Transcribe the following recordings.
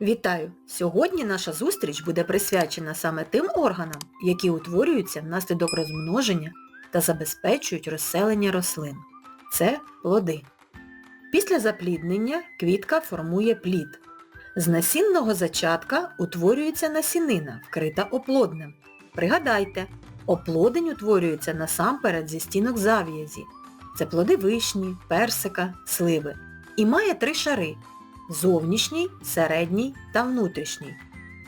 Вітаю! Сьогодні наша зустріч буде присвячена саме тим органам, які утворюються внаслідок розмноження та забезпечують розселення рослин. Це плоди. Після запліднення квітка формує плід. З насінного зачатка утворюється насінина, вкрита оплоднем. Пригадайте, оплодень утворюється насамперед зі стінок зав'язі. Це плоди вишні, персика, сливи. І має три шари зовнішній, середній та внутрішній.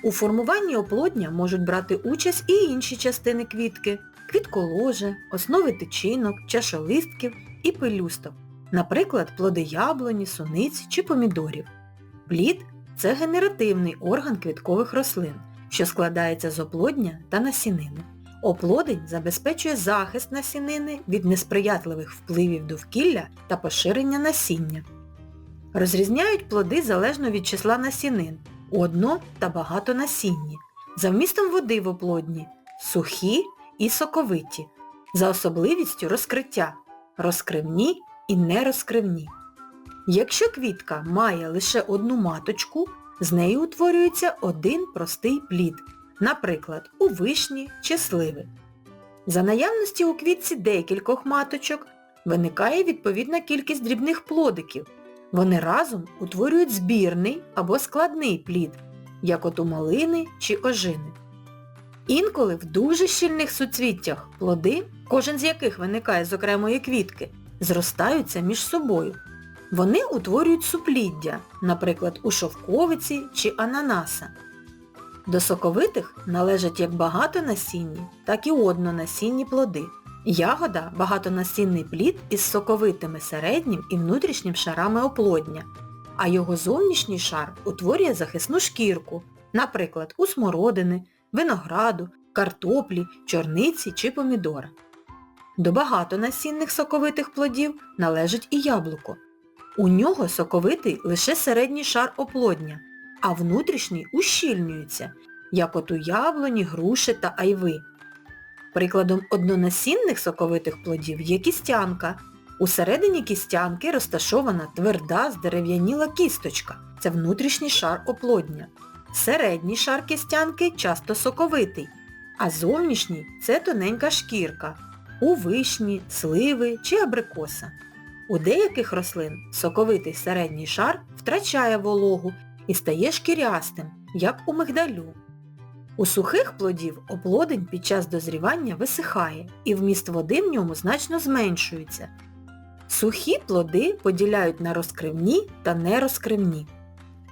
У формуванні оплодня можуть брати участь і інші частини квітки, квітколоже, основи тичинок, чашолистків і пелюсток, наприклад, плоди яблуні, суниць чи помідорів. Плід – це генеративний орган квіткових рослин, що складається з оплодня та насінини. Оплодень забезпечує захист насінини від несприятливих впливів довкілля та поширення насіння. Розрізняють плоди залежно від числа насінин, одно та багатонасінні, за вмістом води в оплодні, сухі і соковиті, за особливістю розкриття, розкривні і нерозкривні. Якщо квітка має лише одну маточку, з неї утворюється один простий плід, наприклад, у вишні чи сливи. За наявності у квітці декількох маточок виникає відповідна кількість дрібних плодиків. Вони разом утворюють збірний або складний плід, як от у малини чи ожини. Інколи в дуже щільних суцвіттях плоди, кожен з яких виникає з окремої квітки, зростаються між собою. Вони утворюють супліддя, наприклад, у шовковиці чи ананаса. До соковитих належать як багатонасінні, так і однонасінні плоди. Ягода – багатонасінний плід із соковитими середнім і внутрішнім шарами оплодня, а його зовнішній шар утворює захисну шкірку, наприклад, у смородини, винограду, картоплі, чорниці чи помідора. До багатонасінних соковитих плодів належить і яблуко. У нього соковитий лише середній шар оплодня, а внутрішній ущільнюється, як от у яблуні, груші та айви. Прикладом однонасінних соковитих плодів є кістянка. Усередині кістянки розташована тверда здерев'яніла кісточка. Це внутрішній шар оплодня. Середній шар кістянки часто соковитий, а зовнішній це тоненька шкірка. У вишні, сливи чи абрикоса. У деяких рослин соковитий середній шар втрачає вологу і стає шкірястим, як у мигдалю. У сухих плодів оплодень під час дозрівання висихає і вміст води в ньому значно зменшується. Сухі плоди поділяють на розкривні та нерозкривні.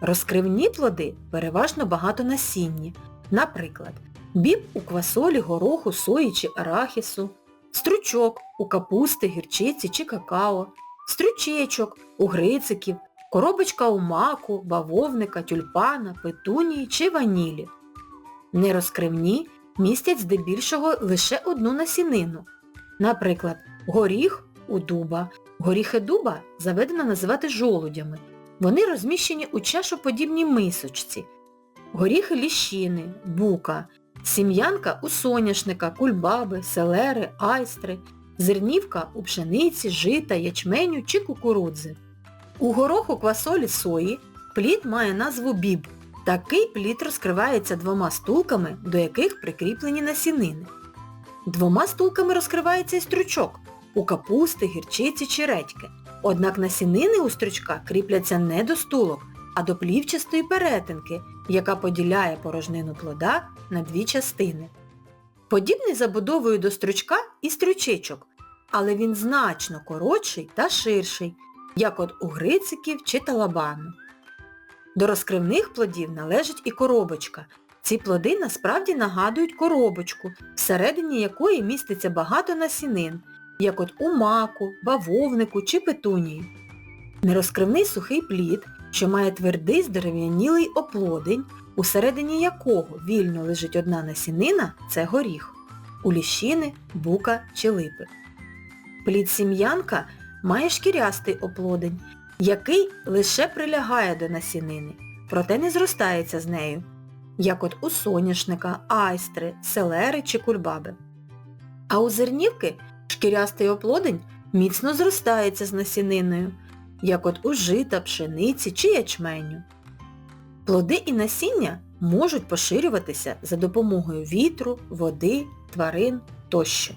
Розкривні плоди переважно багатонасінні, наприклад, біб у квасолі, гороху, сої чи арахісу, стручок у капусти, гірчиці чи какао, стручечок у грициків, коробочка у маку, бавовника, тюльпана, петунії чи ванілі. Нерозкривні містять здебільшого лише одну насінину. Наприклад, горіх у дуба. Горіхи дуба заведено називати жолудями. Вони розміщені у чашоподібній мисочці. Горіхи ліщини, бука, сім'янка у соняшника, кульбаби, селери, айстри, зернівка у пшениці, жита, ячменю чи кукурудзи. У гороху квасолі сої плід має назву біб. Такий плід розкривається двома стулками, до яких прикріплені насінини. Двома стулками розкривається і стручок у капусти, гірчиці чи редьки. Однак насінини у стручка кріпляться не до стулок, а до плівчастої перетинки, яка поділяє порожнину плода на дві частини. Подібний забудовою до стручка і стручечок, але він значно коротший та ширший, як от у грициків чи талабану. До розкривних плодів належить і коробочка. Ці плоди насправді нагадують коробочку, всередині якої міститься багато насінин, як от у маку, бавовнику чи петунії. Нерозкривний сухий плід, що має твердий здерев'янілий оплодень, усередині якого вільно лежить одна насінина це горіх, у ліщини, бука чи липи. Плід сім'янка має шкірястий оплодень, який лише прилягає до насінини, проте не зростається з нею, як от у соняшника, айстри, селери чи кульбаби. А у зернівки шкірястий оплодень міцно зростається з насіниною, як от у жита, пшениці чи ячменю. Плоди і насіння можуть поширюватися за допомогою вітру, води, тварин тощо.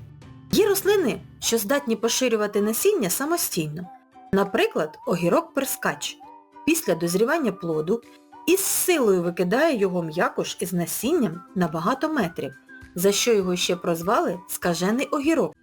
Є рослини, що здатні поширювати насіння самостійно. Наприклад, огірок-перскач. Після дозрівання плоду із силою викидає його м'якош із насінням на багато метрів, за що його ще прозвали скажений огірок.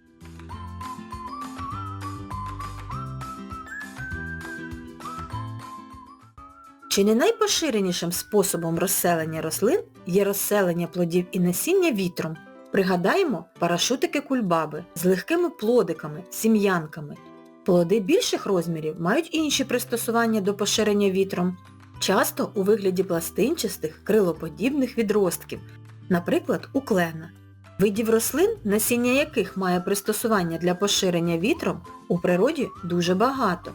Чи не найпоширенішим способом розселення рослин є розселення плодів і насіння вітром? Пригадаємо парашутики кульбаби з легкими плодиками, сім'янками. Плоди більших розмірів мають інші пристосування до поширення вітром, часто у вигляді пластинчастих крилоподібних відростків, наприклад, у клена. Видів рослин, насіння яких має пристосування для поширення вітром, у природі дуже багато.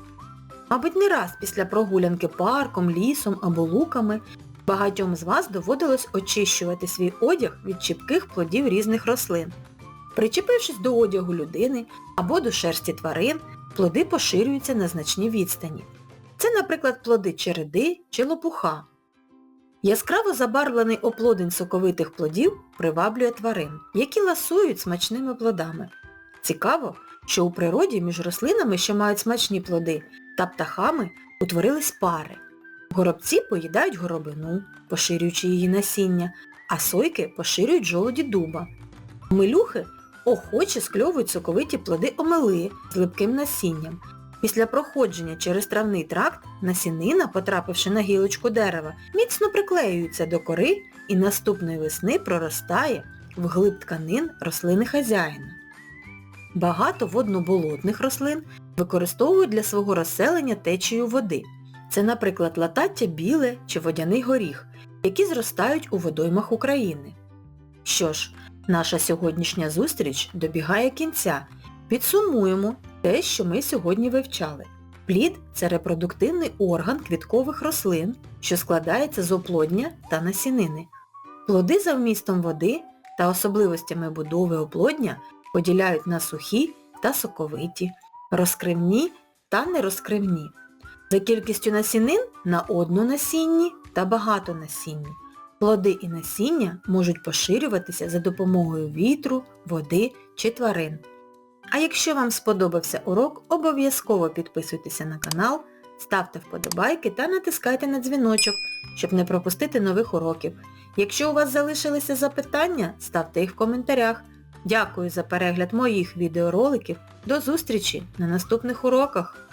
Мабуть, не раз після прогулянки парком, лісом або луками багатьом з вас доводилось очищувати свій одяг від чіпких плодів різних рослин. Причепившись до одягу людини або до шерсті тварин, плоди поширюються на значні відстані. Це, наприклад, плоди череди чи лопуха. Яскраво забарвлений оплодень соковитих плодів приваблює тварин, які ласують смачними плодами. Цікаво, що у природі між рослинами, що мають смачні плоди, та птахами утворились пари. Горобці поїдають горобину, поширюючи її насіння, а сойки поширюють жолоді дуба. Милюхи охоче скльовують соковиті плоди омели з липким насінням. Після проходження через травний тракт насінина, потрапивши на гілочку дерева, міцно приклеюється до кори і наступної весни проростає вглиб тканин рослини хазяїна. Багато водноболотних рослин використовують для свого розселення течію води. Це, наприклад, латаття біле чи водяний горіх, які зростають у водоймах України. Що ж, наша сьогоднішня зустріч добігає кінця. Підсумуємо те, що ми сьогодні вивчали. Плід – це репродуктивний орган квіткових рослин, що складається з оплодня та насінини. Плоди за вмістом води та особливостями будови оплодня поділяють на сухі та соковиті, розкривні та нерозкривні. За кількістю насінин на однонасінні та багатонасінні. Плоди і насіння можуть поширюватися за допомогою вітру, води чи тварин. А якщо вам сподобався урок, обов'язково підписуйтеся на канал, ставте вподобайки та натискайте на дзвіночок, щоб не пропустити нових уроків. Якщо у вас залишилися запитання, ставте їх в коментарях. Дякую за перегляд моїх відеороликів. До зустрічі на наступних уроках!